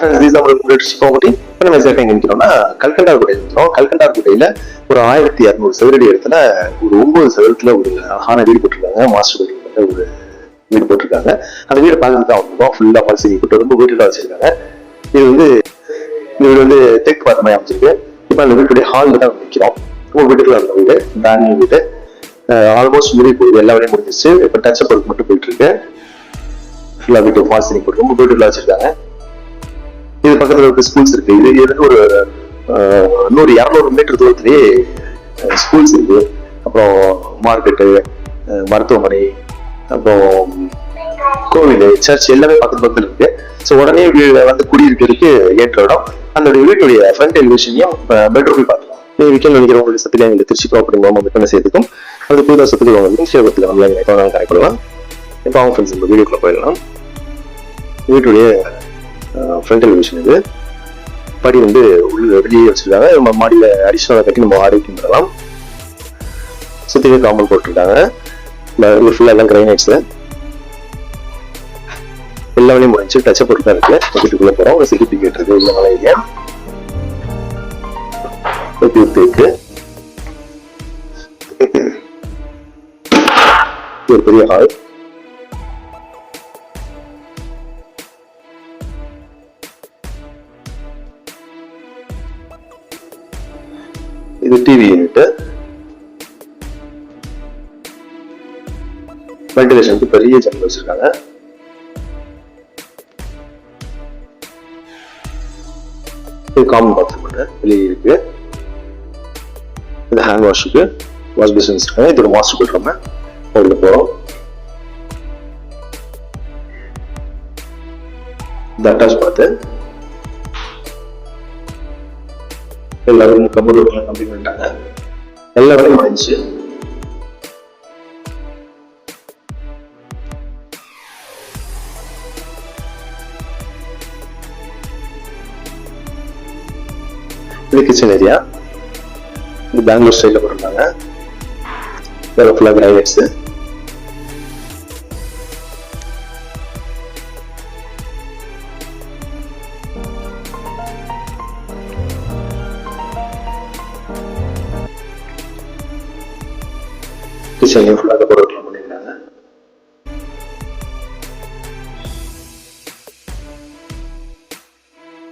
Property இப்போ நம்ம சேர்க்க எங்க நிற்கிறோம்னா கல்கண்டார் குடை நிற்கிறோம். கல்கண்டார் குடையில ஒரு ஆயிரத்தி இரநூறு சதுரடி இடத்துல ஒரு ஒன்பது சதுரத்தில் ஒரு அழகான வீடு போட்டிருக்காங்க. மாஸ்டர் பெட்ரூம் ஒரு வீடு போட்டிருக்காங்க. அந்த வீடு பார்க்கறது தான் வந்தோம் ஃபுல்லா பரிசீலி போட்டு ரொம்ப வீட்டுல வச்சிருக்காங்க. இது வந்து இந்த வீடு வந்து தெற்கு பார்த்த மாதிரி அமைச்சிருக்கு இப்போ அந்த வீட்டுடைய ஹாலில் தான் நிற்கிறோம். ரொம்ப வீட்டுக்குள்ள அந்த வீடு பிராண்ட் நியூ வீடு. ஆல்மோஸ்ட் முடிவு போகுது. எல்லா வேலையும் முடிஞ்சிச்சு இப்போ டச் அப் மட்டும் போயிட்டு இருக்கு. ஃபுல்லா வீட்டு ஃபால் போட்டு ரொம்ப பியூட்டிஃபுல்லா வச்சிருக்காங்க. இது பக்கத்துல ஒரு ஸ்கூல்ஸ் இருக்கு. இது இது ஒரு நூறு இரநூறு மீட்டர் தூரத்திலேயே ஸ்கூல்ஸ் இருக்கு. அப்புறம் மார்க்கெட்டு மருத்துவமனை அப்புறம் கோவில் சர்ச் எல்லாமே பக்கத்து பக்கத்துல இருக்கு. ஸோ உடனே வீ- வந்து குடியிருக்கிறதுக்கு ஏற்ற இடம். அந்த வீட்டுடைய ஃப்ரண்ட் எலிவேஷனையும் பெட்ரூம் பார்த்துக்கலாம் நீ வீக்கெண்ட் நினைக்கிற உங்களுக்கு சத்திலே இந்த திருச்சி ப்ராப்பர்ட்டி மூலமாக விற்பனை செய்யறதுக்கும் அது புது சத்துக்கு உங்களுக்கு சேவத்தில் வந்து கனெக்ட் பண்ணலாம் இப்போ அவங்க ஃப்ரெண்ட்ஸ் இந்த வீடியோக்குள்ள போயிடலாம். வீட்டுடைய ஃப்ரண்ட் எலிவேஷன் இது படி வந்து உள்ள வெளியே வச்சிருக்காங்க. நம்ம மாடியில் அடிஷனலாக கட்டி நம்ம ஆரோக்கியம் பண்ணலாம். சுற்றிவே காம்பவுண்ட் போட்டிருக்காங்க. இது ஃபுல்லாக எல்லாம் கிரைனைட்ஸு எல்லாமே முடிஞ்சு டச் அப் தான் இருக்கு. வீட்டுக்குள்ள போகிறோம் ஒரு சர்டிஃபிகேட் இருக்கு. இந்த மலை ஏரியா இருக்கு? ஒரு பெரிய ஹால் இது டிவி யூனிட் வென்டிலேஷனுக்கு பெரிய ஜன்னல் வச்சிருக்காங்க. இது காமன் பாத்ரூம் வெளியே இருக்கு. இது ஹேண்ட் வாஷுக்கு வாஷ் பேசின் வச்சிருக்காங்க. இதோட மாஸ்டர் பெட்ரூம் உள்ள போறோம். இந்த அட்டாச் பாத்து எல்லாரும் கபூர் ஒர்க்லாம் கம்ப்ளீட் பண்ணிட்டாங்க எல்லா வேலையும் முடிஞ்சுச்சு இது கிச்சன் ஏரியா இது பெங்களூர் ஸ்டைலில் போட்டிருந்தாங்க. வேறு ஃபுல்லாக கிரானைட்ஸு கிச்சன்லையும் ஃபுல்லாக அந்த பொருட்கள் பண்ணியிருக்காங்க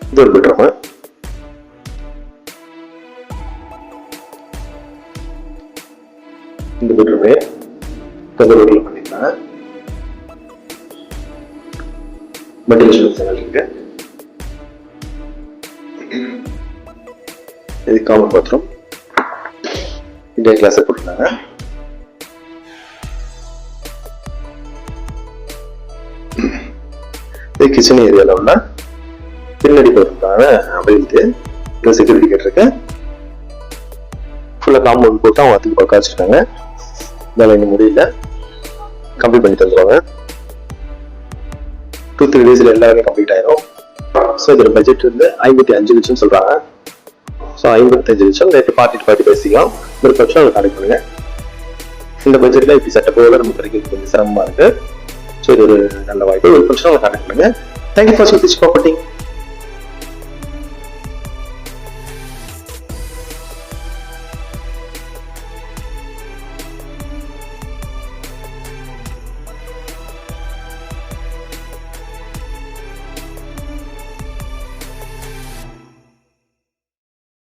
இது ஒரு பெட்ரூமு இந்த பெட்ரூமே கதவுகள் பண்ணியிருக்காங்க வெண்டிலேஷன் சேனல் இருக்கு. இது காமன் பாத்ரூம் இந்தியா கிளாஸை போட்டிருந்தாங்க இது கிச்சன் ஏரியாவில் உள்ள பின்னாடி போட்டிருக்காங்க வெளியிட்டு இந்த செக்யூரிட்டி கேட் இருக்கு. ஃபுல்லாக காம்பவுண்ட் போட்டு அவங்க அதுக்கு பக்கம் வச்சுருக்காங்க. வேலை இன்னும் முடியல. கம்ப்ளீட் பண்ணி தந்துருவாங்க டூ த்ரீ டேஸில் எல்லா கம்ப்ளீட் ஆயிரும். ஸோ இதோட பட்ஜெட் வந்து ஐம்பத்தி அஞ்சு லட்சம் சொல்கிறாங்க ஸோ ஐம்பத்தஞ்சு லட்சம். நேற்று பார்ட்டி பார்ட்டி பேசிக்கலாம். ஒரு பட்சம் அதை கனெக்ட் பண்ணுங்க. இந்த பட்ஜெட்டில் இப்படி சட்டப்போல போல நம்ம கிடைக்கிறது கொஞ்சம் சிரமமாக இருக்குது ஒரு நல்ல வாய்ப்பு. ஒரு பட்சம் அதை கனெக்ட் பண்ணுங்க. Thank you for சுத்திச் property